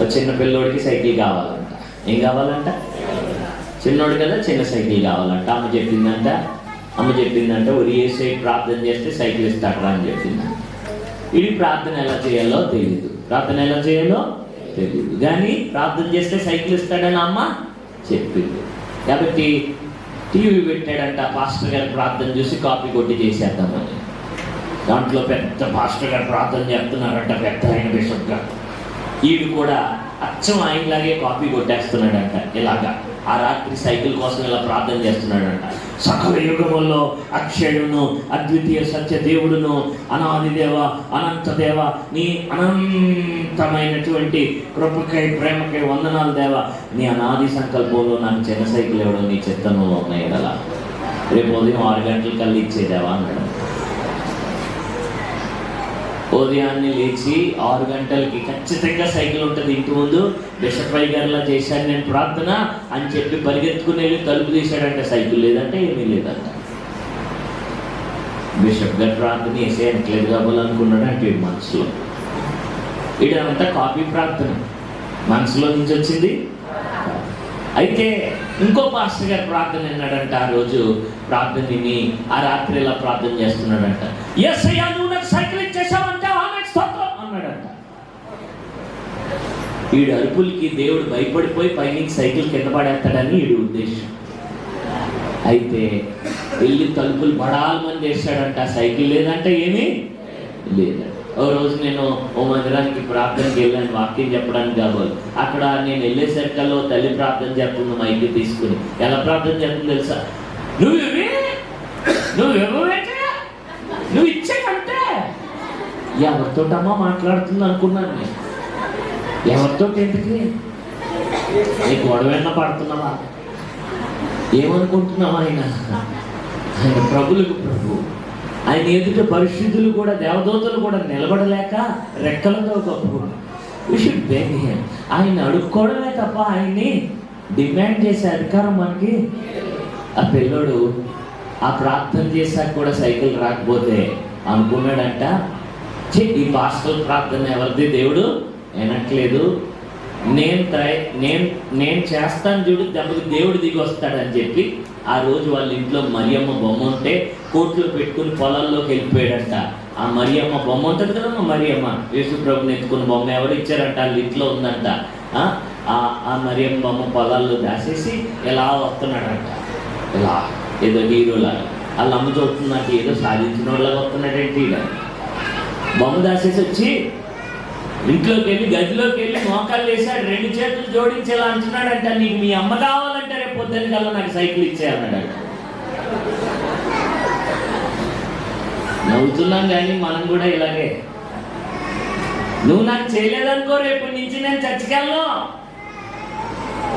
ఒక చిన్న పిల్లోడికి సైకిల్ కావాలంట. ఏం కావాలంట? చిన్నోడు కదా చిన్న సైకిల్ కావాలంట. అమ్మ చెప్పిందంట అమ్మ చెప్పిందంట ఒరి వేసే ప్రార్థన చేస్తే సైకిల్ ఇస్తాడరా అని చెప్పింది ఇది ప్రార్థన ఎలా చేయాలో తెలియదు ప్రార్థన ఎలా చేయాలో తెలియదు కానీ ప్రార్థన చేస్తే సైకిల్ ఇస్తాడని అమ్మ చెప్పింది. కాబట్టి టీవీ పెట్టాడంట పాస్టర్ గారు ప్రార్థన చూసి కాపీ కొట్టి చేసేద్దామని. దాంట్లో పెద్ద పాస్టర్ గారు ప్రార్థన చేస్తున్నారంట పెద్ద ఆయన బిషప్ గారు ఈడు కూడా అచ్చం ఆయనలాగే కాపీ కొట్టేస్తున్నాడంట. ఇలాగా ఆ రాత్రి సైకిల్ కోసం ఇలా ప్రార్థన చేస్తున్నాడంట. సకల యుగముల్లో అక్షయుడును అద్వితీయ సత్య దేవుడును అనాది దేవ అనంత దేవ నీ అనంతమైనటువంటి కృపకై ప్రేమకై వందనాలు దేవ నీ అనాది సంకల్పంలో నాకు చిన్న సైకిల్ ఇవ్వడం నీ చిత్తంలో ఉన్నాయి కదా రేపు ఉదయం ఆరు గంటల కల్లా ఇచ్చేదేవా అన్నాడు. ఉదయాన్నే లేచి ఆరు గంటలకి ఖచ్చితంగా సైకిల్ ఉంటుంది ఇంటి ముందు. బిషప్ అయ్య గారిలా చేశాను నేను ప్రార్థన అని చెప్పి పరిగెత్తుకుని వెళ్ళి తలుపు తీశాడంటే. సైకిల్ లేదంటే ఏమీ లేదంట. బిషప్ గారు ప్రార్థన వేసే ఎనకలేదు కావాలనుకున్నాడు అంటే మనసులో? ఇదంతా కాపీ ప్రార్థన. మనసులో నుంచి వచ్చింది? అయితే ఇంకో పాస్టర్ గారు ప్రార్థన విన్నాడంట ఆ రోజు. ప్రార్థన విని ఆ రాత్రి ఇలా ప్రార్థన చేస్తున్నాడంట. ఎస్ అయ్యా నువ్వు వీడు అరుపులకి దేవుడు భయపడిపోయి పైన సైకిల్ కింద పడేస్తాడని వీడి ఉద్దేశం. అయితే వెళ్ళి తలుపులు బడాలమని చేశాడంట సైకిల్ లేదంటే ఏమీ? లేదు. ఓ రోజు నేను ఓ మందిరానికి ప్రార్థనకి వెళ్ళాను వాక్యం చెప్పడానికి కాబోలు. అక్కడ నేను వెళ్ళేసరికల్లో తల్లి ప్రార్థన చేస్తుంది మైకి తీసుకుని. ఎలా ప్రార్థన చేస్తుంది తెలుసా? నువ్వు ఇవి నువ్వు ఇవ్వవేంటి నువ్వు ఇచ్చేకంటే ఎవరితోటమ్మా మాట్లాడుతుంది అనుకున్నాను నేను. ఎవరితో ఎందుకు నీ గొడవైనా పడుతున్నావా? ఏమనుకుంటున్నావా ఆయన ఆయన ప్రభులకు ప్రభు. ఆయన ఎదుట పరిశుద్ధులు కూడా దేవదూతలు కూడా నిలబడలేక రెక్కలతో గొప్ప హిమ్ ఆయన అడుక్కోవడమే తప్ప ఆయన్ని డిమాండ్ చేసే అధికారం మనకి. ఆ పిల్లోడు ఆ ప్రార్థన చేశాక కూడా సైకిల్ రాకపోతే అనుకున్నాడంట ఈ పాస్టల్ ప్రార్థన ఎవరిది? దేవుడు వినట్లేదు నేను ట్రై నేను నేను చేస్తాను చూడు దెబ్బకి దేవుడు దిగి వస్తాడని చెప్పి ఆ రోజు వాళ్ళ ఇంట్లో మరియమ్మ బొమ్మ ఉంటే కోట్లో పెట్టుకుని పొలాల్లోకి వెళ్ళిపోయాడంట. ఆ మరియమ్మ బొమ్మ ఉంటుంది కదమ్మా మరియమ్మ? యేసు ప్రభుని ఎత్తుకున్న బొమ్మ ఎవరు ఇచ్చారంట? వాళ్ళ ఇంట్లో ఉందంట. ఆ, ఆ మరియమ్మ బొమ్మ పొలాల్లో దాసేసి ఎలా వస్తున్నాడంట. ఇలా ఏదో హీరోలాగా. వాళ్ళ అమ్మ చూస్తున్నట్టు ఏదో సాధించిన వాళ్ళగా వస్తున్నాడంటే ఇలా. బొమ్మ దాసేసి వచ్చి ఇంట్లోకి వెళ్ళి గదిలోకి వెళ్ళి మోకాళ్ళు వేసాడు రెండు చేతులు జోడించి ఇలా అంటున్నాడంట నీకు మీ అమ్మ కావాలంటే రేపు పొద్దున్న కల్లా నాకు సైకిల్ ఇచ్చేయన్నాడు నవ్వుతున్నాం కానీ మనం కూడా ఇలాగే. నువ్వు నాకు చేయలేదనుకో రేపు నుంచి నేను చచ్చికెళ్ళను